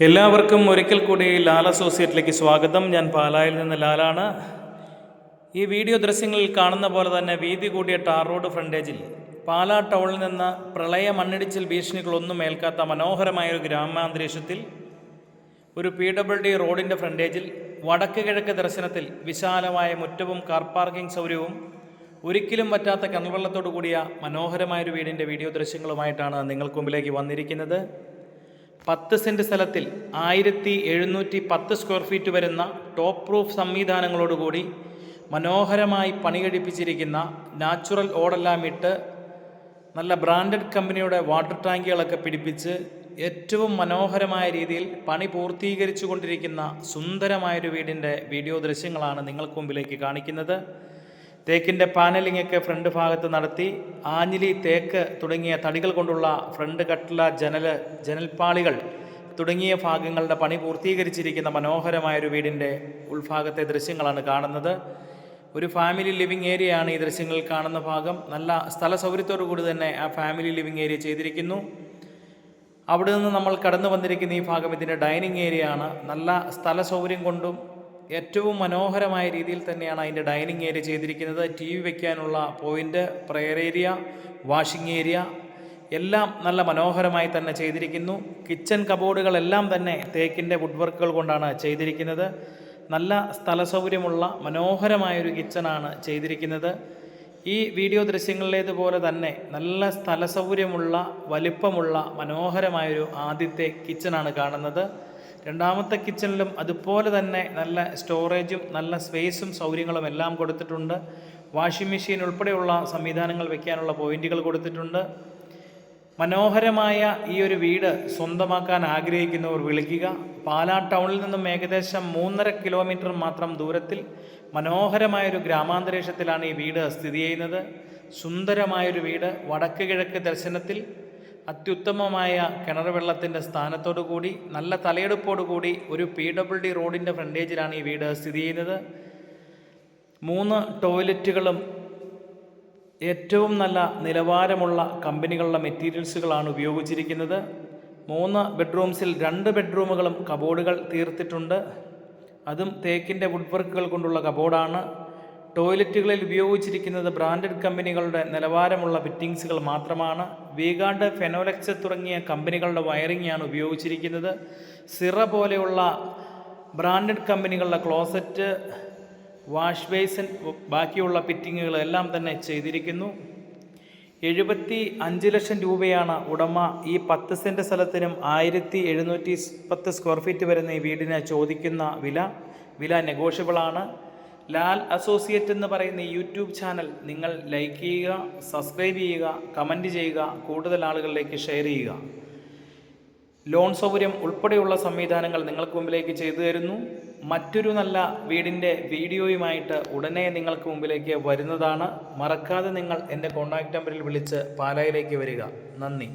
എല്ലാവർക്കും ഒരിക്കൽ കൂടി ലാൽ അസോസിയേറ്റിലേക്ക് സ്വാഗതം. ഞാൻ പാലായിൽ നിന്ന് ലാലാണ്. ഈ വീഡിയോ ദൃശ്യങ്ങളിൽ കാണുന്ന പോലെ തന്നെ വീതി കൂടിയ ടാർ റോഡ് ഫ്രണ്ടേജിൽ പാലാ ടൗണിൽ നിന്ന് പ്രളയ മണ്ണിടിച്ചിൽ ഭീഷണികളൊന്നും ഏൽക്കാത്ത മനോഹരമായ ഒരു ഗ്രാമാന്തരീക്ഷത്തിൽ ഒരു പി ഡബ്ല്യു ഡി റോഡിന്റെ ഫ്രണ്ടേജിൽ വടക്ക് കിഴക്ക് ദർശനത്തിൽ വിശാലമായ മുറ്റവും കാർ പാർക്കിംഗ് സൗകര്യവും ഒരിക്കലും പറ്റാത്ത കിണർവെള്ളത്തോടു കൂടിയ മനോഹരമായൊരു വീടിന്റെ വീഡിയോ ദൃശ്യങ്ങളുമായിട്ടാണ് നിങ്ങൾക്ക് മുമ്പിലേക്ക് വന്നിരിക്കുന്നത്. പത്ത് സെന്റ് സ്ഥലത്തിൽ ആയിരത്തി എഴുന്നൂറ്റി പത്ത് സ്ക്വയർ ഫീറ്റ് വരുന്ന ടോപ്പ് പ്രൂഫ് സംവിധാനങ്ങളോടുകൂടി മനോഹരമായി പണി കഴിപ്പിച്ചിരിക്കുന്ന നാച്ചുറൽ ഓടെല്ലാം ഇട്ട് നല്ല ബ്രാൻഡഡ് കമ്പനിയുടെ വാട്ടർ ടാങ്കുകളൊക്കെ പിടിപ്പിച്ച് ഏറ്റവും മനോഹരമായ രീതിയിൽ പണി പൂർത്തീകരിച്ചു കൊണ്ടിരിക്കുന്ന സുന്ദരമായൊരു വീടിന്റെ വീഡിയോ ദൃശ്യങ്ങളാണ് നിങ്ങൾക്ക് മുമ്പിലേക്ക് കാണിക്കുന്നത്. തേക്കിന്റെ പാനലിംഗ് ഒക്കെ ഫ്രണ്ട് ഭാഗത്ത് നടത്തി ആഞ്ഞിലി തേക്ക് തുടങ്ങിയ തടികൾ കൊണ്ടുള്ള ഫ്രണ്ട് കട്ടില ജനൽ ജനൽപ്പാളികൾ തുടങ്ങിയ ഭാഗങ്ങളുടെ പണി പൂർത്തീകരിച്ചിരിക്കുന്ന മനോഹരമായൊരു വീടിന്റെ ഉൾഭാഗത്തെ ദൃശ്യങ്ങളാണ് കാണുന്നത്. ഒരു ഫാമിലി ലിവിങ് ഏരിയയാണ് ഈ ദൃശ്യങ്ങളിൽ കാണുന്ന ഭാഗം. നല്ല സ്ഥല സൗകര്യത്തോടു കൂടി തന്നെ ആ ഫാമിലി ലിവിങ് ഏരിയ ചെയ്തിരിക്കുന്നു. അവിടെ നിന്ന് നമ്മൾ കടന്നു വന്നിരിക്കുന്ന ഈ ഭാഗം ഇതിന്റെ ഡൈനിങ് ഏരിയ ആണ് നല്ല സ്ഥല സൗകര്യം കൊണ്ടും ഏറ്റവും മനോഹരമായ രീതിയിൽ തന്നെയാണ് അതിന്റെ ഡൈനിങ് ഏരിയ ചെയ്തിരിക്കുന്നത്. ടി വി വയ്ക്കാനുള്ള point prayer area washing area എല്ലാം നല്ല മനോഹരമായി തന്നെ ചെയ്തിരിക്കുന്നു. കിച്ചൺ കബോർഡുകളെല്ലാം തന്നെ തേക്കിന്റെ വുഡ് വർക്കുകൾ കൊണ്ടാണ് ചെയ്തിരിക്കുന്നത്. നല്ല സ്ഥല സൗകര്യമുള്ള മനോഹരമായൊരു കിച്ചണാണ് ചെയ്തിരിക്കുന്നത്. ഈ വീഡിയോ ദൃശ്യങ്ങളിലേതുപോലെ തന്നെ നല്ല സ്ഥല സൗകര്യമുള്ള വലിപ്പമുള്ള മനോഹരമായൊരു ആദ്യത്തെ കിച്ചണാണ് കാണുന്നത്. രണ്ടാമത്തെ കിച്ചണിലും അതുപോലെ തന്നെ നല്ല സ്റ്റോറേജും നല്ല സ്പേസും സൗകര്യങ്ങളും എല്ലാം കൊടുത്തിട്ടുണ്ട്. വാഷിംഗ് മെഷീൻ ഉൾപ്പെടെയുള്ള സംവിധാനങ്ങൾ വയ്ക്കാനുള്ള പോയിന്റുകൾ കൊടുത്തിട്ടുണ്ട്. മനോഹരമായ ഈ ഒരു വീട് സ്വന്തമാക്കാൻ ആഗ്രഹിക്കുന്നവർ വിളിക്കുക. പാലാ ടൗണിൽ നിന്നും ഏകദേശം മൂന്നര കിലോമീറ്റർ മാത്രം ദൂരത്തിൽ മനോഹരമായൊരു ഗ്രാമാന്തരീക്ഷത്തിലാണ് ഈ വീട് സ്ഥിതി ചെയ്യുന്നത്. സുന്ദരമായൊരു വീട്. വടക്ക് കിഴക്ക് ദർശനത്തിൽ അത്യുത്തമമായ കിണർ വെള്ളത്തിന്റെ സ്ഥാനത്തോടു കൂടി നല്ല തലയെടുപ്പോടു കൂടി ഒരു പി ഡബ്ല്യു ഡി റോഡിന്റെ ഫ്രണ്ടേജിലാണ് ഈ വീട് സ്ഥിതി ചെയ്യുന്നത്. മൂന്ന് ടോയ്ലറ്റുകളും ഏറ്റവും നല്ല നിലവാരമുള്ള കമ്പനികളുടെ മെറ്റീരിയൽസുകളാണ് ഉപയോഗിച്ചിരിക്കുന്നത്. മൂന്ന് ബെഡ്റൂംസിൽ രണ്ട് ബെഡ്റൂമുകളും കബോർഡുകൾ തീർത്തിട്ടുണ്ട്. അതും തേക്കിന്റെ വുഡ് വർക്കുകൾ കൊണ്ടുള്ള കബോർഡാണ്. ടോയ്ലറ്റുകളിൽ ഉപയോഗിച്ചിരിക്കുന്നത് ബ്രാൻഡഡ് കമ്പനികളുടെ നിലവാരമുള്ള ഫിറ്റിങ്സുകൾ മാത്രമാണ്. വീഗാണ്ട് ഫെനോലെക്സ് തുടങ്ങിയ കമ്പനികളുടെ വയറിംഗാണ് ഉപയോഗിച്ചിരിക്കുന്നത്. സിറ പോലെയുള്ള ബ്രാൻഡഡ് കമ്പനികളുടെ ക്ലോസറ്റ് വാഷ് ബേസിൻ ബാക്കിയുള്ള ഫിറ്റിങ്ങുകൾ എല്ലാം തന്നെ ചെയ്തിരിക്കുന്നു. എഴുപത്തി അഞ്ച് ലക്ഷം രൂപയാണ് ഉടമ ഈ പത്ത് സെന്റ് സ്ഥലത്തിനും ആയിരത്തി എഴുന്നൂറ്റി പത്ത് സ്ക്വയർ ഫീറ്റ് വരുന്ന ഈ വീടിന് ചോദിക്കുന്ന വില. വില നെഗോഷ്യബിളാണ്. ലാൽ അസോസിയേറ്റ് എന്ന് പറയുന്ന ഈ യൂട്യൂബ് ചാനൽ നിങ്ങൾ ലൈക്ക് ചെയ്യുക സബ്സ്ക്രൈബ് ചെയ്യുക കമന്റ് ചെയ്യുക കൂടുതൽ ആളുകളിലേക്ക് ഷെയർ ചെയ്യുക. ലോൺ സൗകര്യം ഉൾപ്പെടെയുള്ള സംവിധാനങ്ങൾ നിങ്ങൾക്ക് മുമ്പിലേക്ക് ചെയ്തു തരുന്നു. മറ്റൊരു നല്ല വീടിന്റെ വീഡിയോയുമായിട്ട് ഉടനെ നിങ്ങൾക്ക് മുമ്പിലേക്ക് വരുന്നതാണ്. മറക്കാതെ നിങ്ങൾ എന്റെ കോൺടാക്റ്റ് നമ്പറിൽ വിളിച്ച് പാലായിലേക്ക് വരിക. നന്ദി.